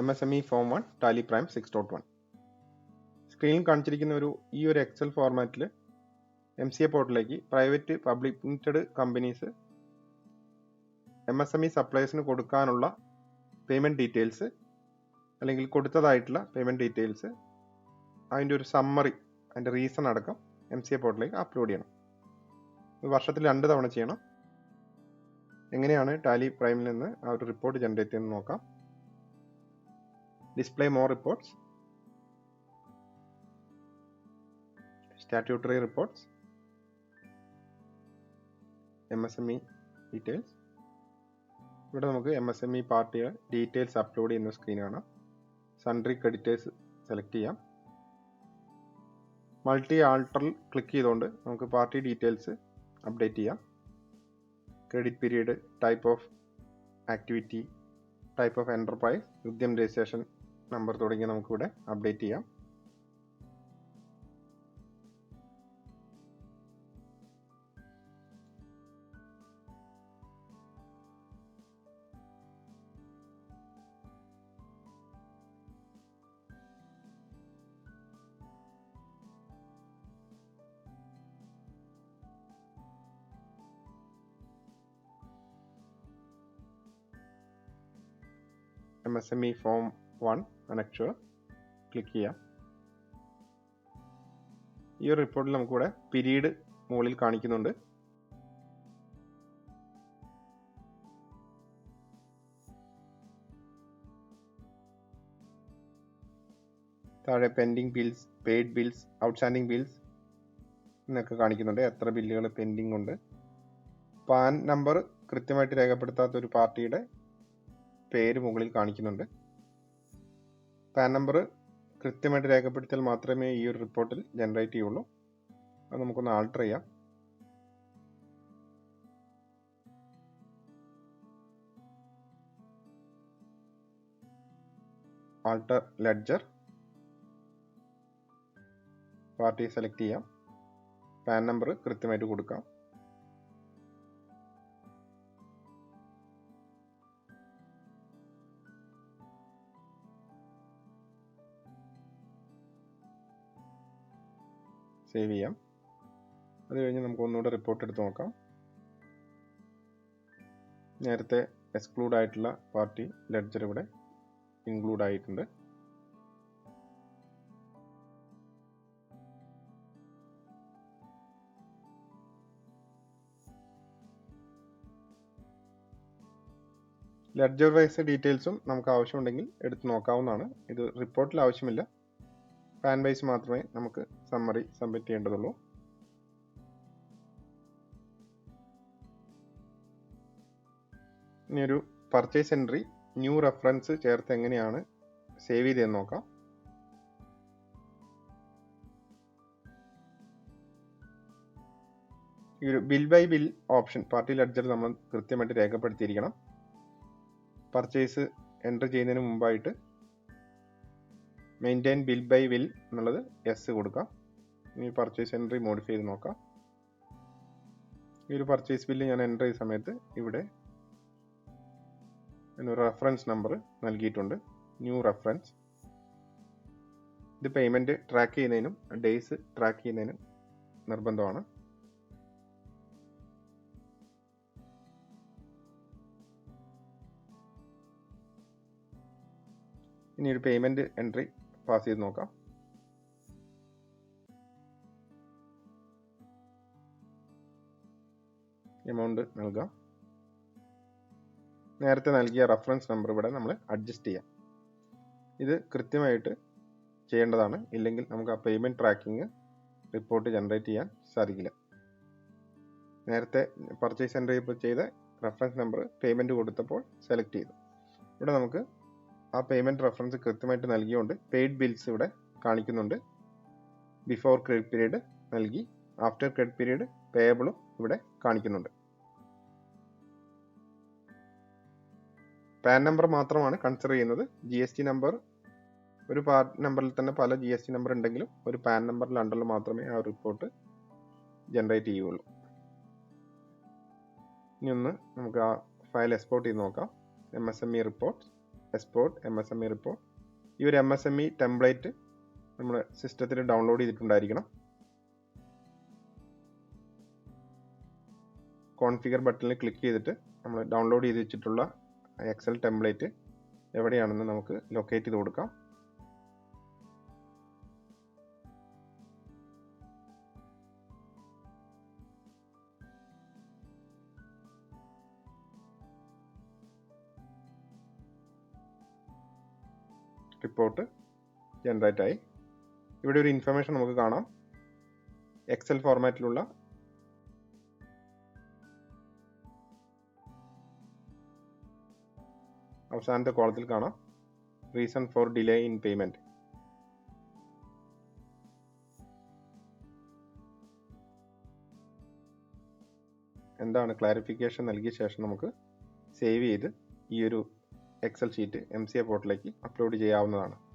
M S M E form one Tally Prime six dot one സ്ക്രീനിൽ കാണിച്ചിരിക്കുന്ന ഒരു ഈ ഒരു എക്സൽ ഫോർമാറ്റിൽ എം സി എ പോർട്ടലിലേക്ക് private public limited companies M S M E സപ്ലൈസിന് കൊടുക്കാനുള്ള പേയ്മെന്റ് ഡീറ്റെയിൽസ് അല്ലെങ്കിൽ കൊടുത്തതായിട്ടുള്ള പേയ്മെന്റ് ഡീറ്റെയിൽസ് അതിന്റെ ഒരു സമ്മറി അതിന്റെ റീസൺ അടക്കം എം സി എ പോർട്ടലിലേക്ക് അപ്ലോഡ് ചെയ്യണം. വർഷത്തിൽ രണ്ട് തവണ ചെയ്യണം. എങ്ങനെയാണ് ടാലി പ്രൈമിൽ നിന്ന് ആ ഒരു റിപ്പോർട്ട് ജനറേറ്റ് ചെയ്യുന്നത് നോക്കാം. Display more reports statutory reports M S M E details ഇവിടെ നമുക്ക് എം എസ് എം ഇ പാർട്ടിയുടെ ഡീറ്റെയിൽസ് അപ്ലോഡ് ചെയ്യുന്ന സ്ക്രീൻ കാണാം. സൺട്രി ക്രെഡിറ്റേഴ്സ് സെലക്ട് ചെയ്യാം. മൾട്ടി ആൾട്ടറിൽ ക്ലിക്ക് ചെയ്തുകൊണ്ട് നമുക്ക് പാർട്ടി ഡീറ്റെയിൽസ് അപ്ഡേറ്റ് ചെയ്യാം. Credit period type of activity type of enterprise Udyam registration number തുടങ്ങി നമുക്കിവിടെ അപ്ഡേറ്റ് ചെയ്യാം. എംഎസ്എം ഫോം 1 കണക്ട് ക്ലിക്ക് ചെയ്യാം ഈ ഒരു റിപ്പോർട്ടിൽ നമുക്കിവിടെ പിരീഡ് മുകളിൽ കാണിക്കുന്നുണ്ട്. താഴെ pending bills paid bills outstanding bills എന്നൊക്കെ കാണിക്കുന്നുണ്ട്. എത്ര ബില്ലുകൾ പെൻഡിങ് ഉണ്ട്. പാൻ നമ്പർ കൃത്യമായിട്ട് രേഖപ്പെടുത്താത്ത ഒരു പാർട്ടിയുടെ പേര് മുകളിൽ കാണിക്കുന്നുണ്ട്. പാൻ നമ്പർ കൃത്യമായിട്ട് രേഖപ്പെടുത്തിയാൽ മാത്രമേ ഈ ഒരു റിപ്പോർട്ടിൽ ജനറേറ്റ് ചെയ്യുള്ളൂ. അത് നമുക്കൊന്ന് ആൾട്ടർ ചെയ്യാം. ആൾട്ടർ ലെഡ്ജർ പാർട്ടി സെലക്ട് ചെയ്യാം. പാൻ നമ്പർ കൃത്യമായിട്ട് കൊടുക്കാം. സേവ് ചെയ്യാം. അത് കഴിഞ്ഞ് നമുക്ക് ഒന്നുകൂടെ റിപ്പോർട്ട് എടുത്ത് നോക്കാം. നേരത്തെ എക്സ്ക്ലൂഡ് ആയിട്ടുള്ള പാർട്ടി ലെഡ്ജർ ഇവിടെ ഇൻക്ലൂഡ് ആയിട്ടുണ്ട്. ലെഡ്ജർ വൈസ് ഡീറ്റെയിൽസും നമുക്ക് ആവശ്യമുണ്ടെങ്കിൽ എടുത്ത് നോക്കാവുന്നതാണ്. ഇത് റിപ്പോർട്ടിൽ ആവശ്യമില്ല. പാൻ വൈസ് മാത്രമേ നമുക്ക് സമ്മറി സബ്മിറ്റ് ചെയ്യേണ്ടതുള്ളൂ. ഇനി ഒരു പർച്ചേസ് എൻട്രി ന്യൂ റെഫറൻസ് ചേർത്ത് എങ്ങനെയാണ് സേവ് ചെയ്തതെന്ന് നോക്കാം. ഈ ഒരു bill by bill option party ledger നമ്മൾ കൃത്യമായിട്ട് രേഖപ്പെടുത്തിയിരിക്കണം. പർച്ചേസ് എന്റർ ചെയ്യുന്നതിന് മുമ്പായിട്ട് മെയിന്റെയിൻ ബിൽ ബൈ വിൽ എന്നുള്ളത് എസ് കൊടുക്കാം. ഇനി പർച്ചേസ് എൻട്രി മോഡിഫൈ ചെയ്ത് നോക്കാം. ഈ ഒരു പർച്ചേസ് ബില്ല് ഞാൻ എന്റർ ചെയ്ത സമയത്ത് ഇവിടെ ഒരു റെഫറൻസ് നമ്പർ നൽകിയിട്ടുണ്ട്. ന്യൂ റെഫറൻസ് ഇത് പേയ്മെന്റ് ട്രാക്ക് ചെയ്യുന്നതിനും ഡേയ്സ് ട്രാക്ക് ചെയ്യുന്നതിനും നിർബന്ധമാണ്. ഇനി ഒരു പേയ്മെന്റ് എൻട്രി പാസ് ചെയ്ത് നോക്കാം എമൗണ്ട് നൽകാം. നേരത്തെ നൽകിയ റഫറൻസ് നമ്പർ ഇവിടെ നമ്മൾ അഡ്ജസ്റ്റ് ചെയ്യാം. ഇത് കൃത്യമായിട്ട് ചെയ്യേണ്ടതാണ്. ഇല്ലെങ്കിൽ നമുക്ക് ആ പേയ്മെന്റ് ട്രാക്കിംഗ് റിപ്പോർട്ട് ജനറേറ്റ് ചെയ്യാൻ സാധിക്കില്ല. നേരത്തെ പർച്ചേസ് എന്റർ ചെയ്ത റഫറൻസ് നമ്പർ പേയ്മെന്റ് കൊടുത്തപ്പോൾ സെലക്ട് ചെയ്തു. ഇവിടെ നമുക്ക് ആ പേയ്മെന്റ് റെഫറൻസ് കൃത്യമായിട്ട് നൽകിയുകൊണ്ട് പെയ്ഡ് ബിൽസ് ഇവിടെ കാണിക്കുന്നുണ്ട്. ബിഫോർ ക്രെഡിറ്റ് പീരീഡ് നൽകി. ആഫ്റ്റർ ക്രെഡിറ്റ് പീരീഡ് പേയബിളും ഇവിടെ കാണിക്കുന്നുണ്ട്. പാൻ നമ്പർ മാത്രമാണ് കൺസിഡർ ചെയ്യുന്നത്. ജി എസ് ടി നമ്പർ ഒരു പാൻ നമ്പറിൽ തന്നെ പല ജി എസ് ടി നമ്പർ ഉണ്ടെങ്കിലും ഒരു പാൻ നമ്പറിൽ അണ്ടറിൽ മാത്രമേ ആ റിപ്പോർട്ട് ജനറേറ്റ് ചെയ്യുള്ളൂ. ഇനി ഒന്ന് നമുക്ക് ആ ഫയൽ എക്സ്പോർട്ട് ചെയ്ത് നോക്കാം. M S M E report export M S M E report ഈ ഒരു M S M E template നമ്മൾ സിസ്റ്റത്തിൽ ഡൗൺലോഡ് ചെയ്തിട്ടുണ്ടായിരിക്കണം. കോൺഫിഗർ ബട്ടണിൽ ക്ലിക്ക് ചെയ്തിട്ട് നമ്മൾ ഡൗൺലോഡ് ചെയ്ത് വെച്ചിട്ടുള്ള എക്സൽ ടെംപ്ലേറ്റ് എവിടെയാണെന്ന് നമുക്ക് ലൊക്കേറ്റ് ചെയ്ത് കൊടുക്കാം. റിപ്പോർട്ട് ജനറേറ്റ് ആയി ഇവിടെ ഒരു ഇൻഫർമേഷൻ നമുക്ക് കാണാം. എക്സൽ ഫോർമാറ്റിലുള്ള അവസാനത്തെ കോളത്തിൽ കാണാം. Reason for delay in payment എന്താണ് ക്ലാരിഫിക്കേഷൻ നൽകിയ ശേഷം നമുക്ക് സേവ് ചെയ്ത് ഈ ഒരു Excel sheet M C A പോർട്ടിലേക്ക് അപ്ലോഡ് ചെയ്യാവുന്നതാണ്.